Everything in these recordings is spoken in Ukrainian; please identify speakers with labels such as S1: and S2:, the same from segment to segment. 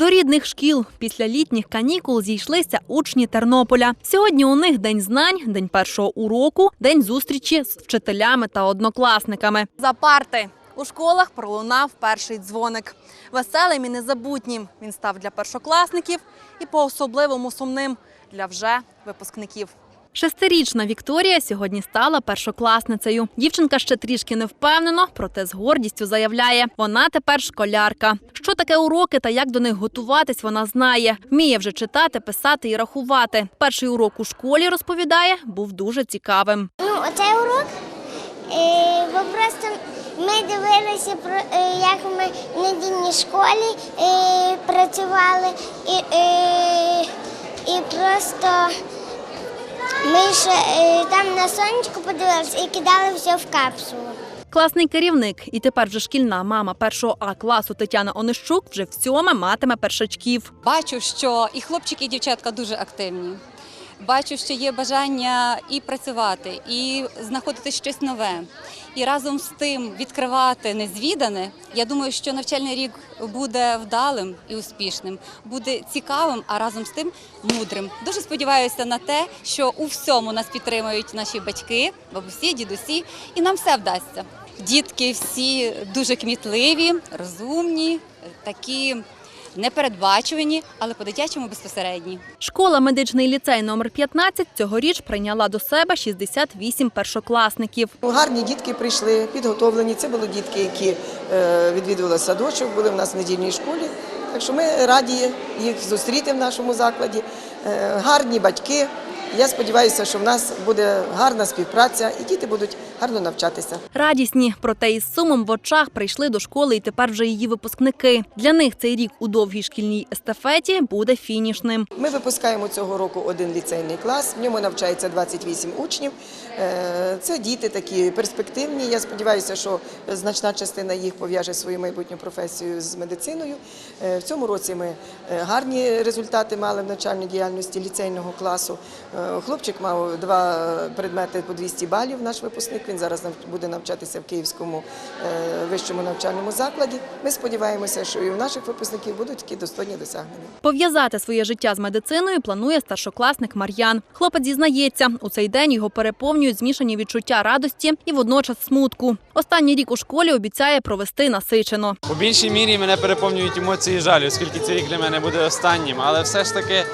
S1: До рідних шкіл після літніх канікул зійшлися учні Тернополя. Сьогодні у них день знань, день першого уроку, день зустрічі з вчителями та однокласниками. За парти у школах пролунав перший дзвоник. Веселим і незабутнім він став для першокласників і по-особливому сумним для вже випускників. Шестирічна Вікторія сьогодні стала першокласницею. Дівчинка ще трішки не впевнено, проте з гордістю заявляє, вона тепер школярка. Що таке уроки та як до них готуватись, вона знає. Вміє вже читати, писати і рахувати. Перший урок у школі розповідає, був дуже цікавим.
S2: Ну, оцей урок, е, бо просто ми дивилися е, як ми в недільній школі е, працювали, і, е, і просто ми ще е, там на сонечку подивилися і кидали все в капсулу.
S1: Класний керівник і тепер вже шкільна мама першого А класу Тетяна Онищук вже в цьому матиме першачків.
S3: Бачу, що і хлопчики, і дівчатка дуже активні. Бачу, що є бажання і працювати, і знаходити щось нове. І разом з тим відкривати незвідане. Я думаю, що навчальний рік буде вдалим і успішним, буде цікавим, а разом з тим мудрим. Дуже сподіваюся на те, що у всьому нас підтримують наші батьки, бабусі, дідусі, і нам все вдасться. Дітки всі дуже кмітливі, розумні, такі непередбачувані, але по-дитячому безпосередні.
S1: Школа медичний ліцей номер 15 цьогоріч прийняла до себе 68 першокласників.
S4: Гарні дітки прийшли, підготовлені. Це були дітки, які е, відвідували садочок, були в нас в недільній школі. Так що ми раді їх зустріти в нашому закладі. Е, Гарні батьки. Я сподіваюся, що в нас буде гарна співпраця і діти будуть гарно навчатися.
S1: Радісні, проте із сумом в очах прийшли до школи і тепер вже її випускники. Для них цей рік у довгій шкільній естафеті буде фінішним.
S4: Ми випускаємо цього року один ліцейний клас. В ньому навчається 28 учнів. Е, Це діти такі перспективні. Я сподіваюся, що значна частина їх пов'яже свою майбутню професію з медициною. Е, В цьому році ми е, гарні результати мали в навчальній діяльності ліцейного класу. Хлопчик мав два предмети по 200 балів. Наш випускник він зараз буде навчатися в Київському е, вищому навчальному закладі. Ми сподіваємося, що і у наших випускників будуть такі достойні досягнення.
S1: Пов'язати своє життя з медициною планує старшокласник Мар'ян. Хлопець зізнається, у цей день його переповнюють змішані відчуття радості і водночас смутку. Останній рік у школі обіцяє провести насичено.
S5: По більшій мірі мене переповнюють емоції жалю, оскільки цей рік для мене буде останнім. Але все ж таки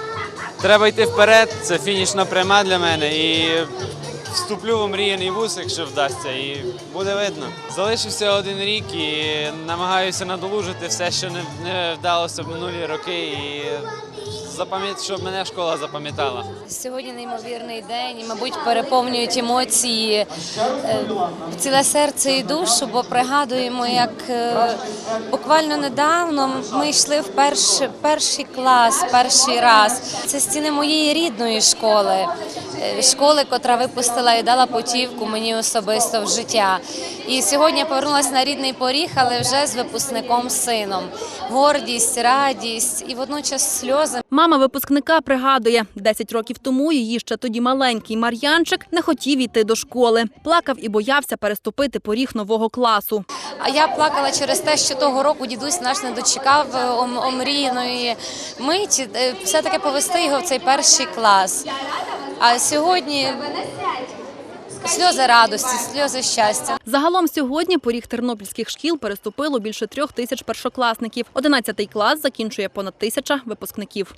S5: треба йти вперед. Це фінішна пряма для мене. І вступлю в мріяний вуз, якщо вдасться, і буде видно. Залишився один рік і намагаюся надолужити все, що не, вдалося в минулі роки. І запам'ят, щоб мене школа запам'ятала.
S6: Сьогодні неймовірний день, і, мабуть, переповнюють емоції е, ціле серце і душу, бо пригадуємо, як е, буквально недавно ми йшли в перш, перший клас, перший раз. Це стіни моєї рідної школи, е, школи, котра випустила і дала путівку мені особисто в життя. І сьогодні повернулася на рідний поріг, але вже з випускником сином. Гордість, радість і водночас сльози.
S1: Мама випускника пригадує, 10 років тому її ще тоді маленький Мар'янчик не хотів йти до школи. Плакав і боявся переступити поріг нового класу.
S6: А я плакала через те, що того року дідусь наш не дочекав е, омріяної миті, е, все-таки повести його в цей перший клас. А сьогодні сльози радості, сльози щастя.
S1: Загалом сьогодні поріг тернопільських шкіл переступило більше трьох тисяч першокласників. 11 клас закінчує понад тисяча випускників.